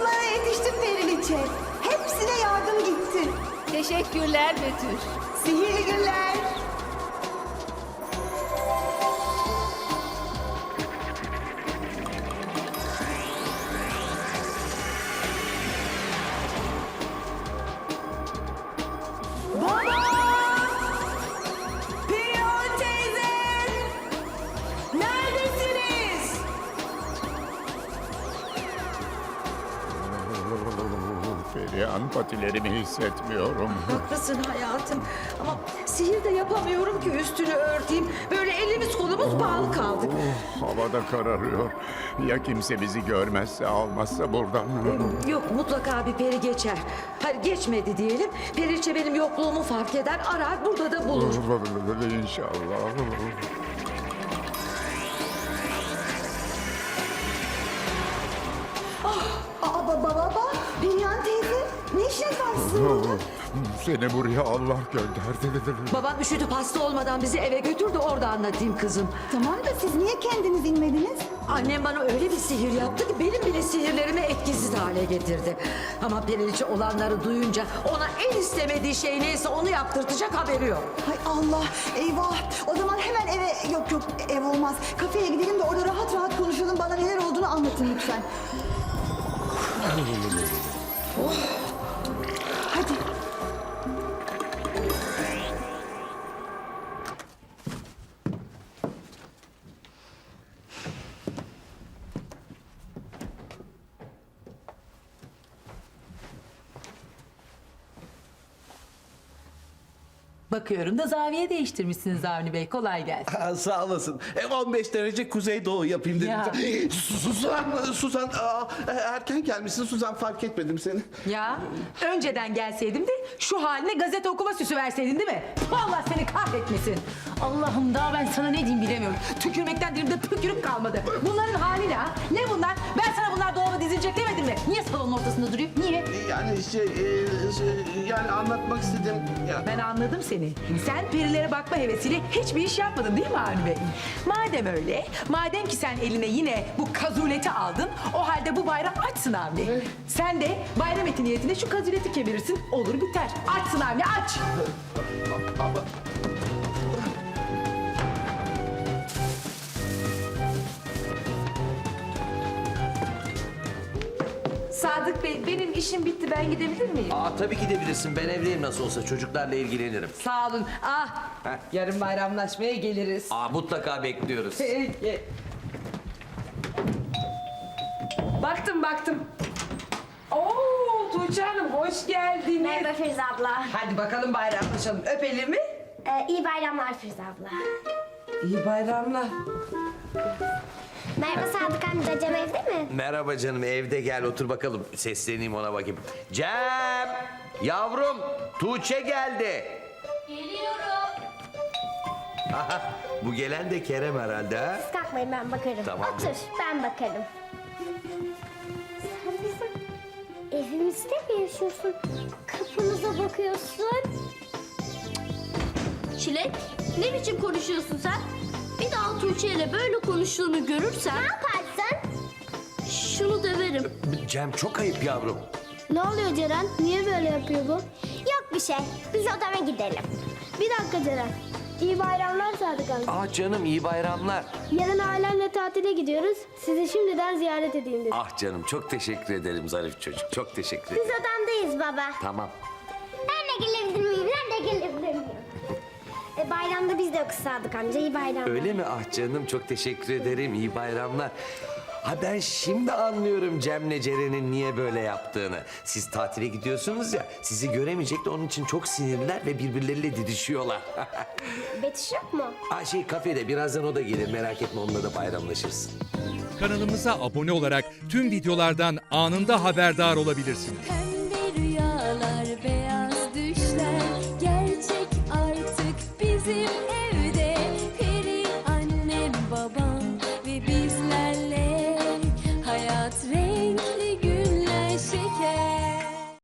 kızlara yetiştim Periliçe. Hepsine yardım gitti. Teşekkürler Betüş. Sihirli günler. Perihan patilerimi hissetmiyorum. Haklısın hayatım. Ama sihir de yapamıyorum ki üstünü örteyim. Böyle elimiz kolumuz bağlı kaldık. Oh, havada kararıyor. Ya kimse bizi görmezse almazsa buradan. Yok mutlaka bir peri geçer. Hadi geçmedi diyelim. Periçe benim yokluğumu fark eder, arar burada da bulur. İnşallah. Seni buraya Allah gönderdi. Babam üşütüp hasta olmadan bizi eve götürdü orada anlatayım kızım. Tamam da siz niye kendiniz inmediniz? Annem bana öyle bir sihir yaptı ki benim bile sihirlerimi etkisiz hale getirdi. Ama Periliçe olanları duyunca ona en istemediği şey neyse onu yaptırtacak haberi yok. Hay Allah, eyvah. O zaman hemen eve, yok yok ev olmaz. Kafeye gidelim de orada rahat rahat konuşalım. Bana neler olduğunu anlatın lütfen. Oh. Bakıyorum da zaviye değiştirmişsiniz Avni Bey. Kolay gelsin. Ha, Sağ olasın. E, 15 derece kuzeydoğu yapayım dedim. Ya. Suzan, Suzan aa, e, erken gelmişsin Suzan fark etmedim seni. Ya önceden gelseydim de şu haline gazete okuma süsü verseydin değil mi? Allah seni kahretmesin. Allah'ım daha ben sana ne diyeyim bilemiyorum. Tükürmekten dilimde tükürük kalmadı. Bunların hali ne ha? Ne bunlar? Ben sana bunlar dolaba dizilecek demedim mi? Niye salonun ortasında duruyor? Niye? Yani şey, e, şey, yani anlatmak istedim. Ya. Ben anladım seni. Sen perilere bakma hevesiyle hiçbir iş yapmadın değil mi Avni Bey? Madem öyle, madem ki sen eline yine bu kazuleti aldın, o halde bu bayram açsın Avni. Sen de bayram eti niyetine şu kazuleti kemirirsin, olur biter. Açsın Avni, aç! Sadık işim bitti ben gidebilir miyim? Aa tabii gidebilirsin. Ben evdeyim nasıl olsa. Çocuklarla ilgilenirim. Sağ olun. Ah, yarın bayramlaşmaya geliriz. Aa mutlaka bekliyoruz. Peki. Baktım baktım. Oo Tuğçe Hanım hoş geldiniz. Merhaba Firuze abla. Hadi bakalım bayramlaşalım. Öpelim mi? Ee, iyi bayramlar Firuze abla. İyi bayramlar. Merhaba Sadık amca, Cem evde mi? Merhaba canım evde gel otur bakalım. Sesleneyim ona bakayım. Cem! Yavrum Tuğçe geldi. Geliyorum. Aha, bu gelen de Kerem herhalde ha? Siz kalkmayın ben bakarım. Tamam. Otur, ben bakarım. Sen bizim evimizde mi yaşıyorsun? Kapımıza bakıyorsun. Çilek, ne biçim konuşuyorsun sen? Daha Tuğçe ile böyle konuştuğunu görürsem Ne yaparsın? şunu döverim. Cem çok ayıp yavrum. Ne oluyor Ceren? Niye böyle yapıyor bu? Yok bir şey. Biz odama gidelim. Bir dakika Ceren. İyi bayramlar Sadık amca. Ah canım iyi bayramlar. Yarın ailemle tatile gidiyoruz. Sizi şimdiden ziyaret edeyim dedim. Ah canım çok teşekkür ederim zarif çocuk. Çok teşekkür Biz ederim. odamdayız baba. Tamam. Ben de gelebilir miyim? Ben de gelebilir miyim? E, bayramda biz de yokuz Sadık amca. İyi bayramlar. Öyle mi? Ah canım çok teşekkür ederim. İyi bayramlar. Ha ben şimdi anlıyorum Cem'le Ceren'in niye böyle yaptığını. Siz tatile gidiyorsunuz ya, sizi göremeyecek de onun için çok sinirliler ve birbirleriyle didişiyorlar. Betüş yok mu? ha şey kafede birazdan o da gelir merak etme onunla da bayramlaşırsın. Kanalımıza abone olarak tüm videolardan anında haberdar olabilirsiniz.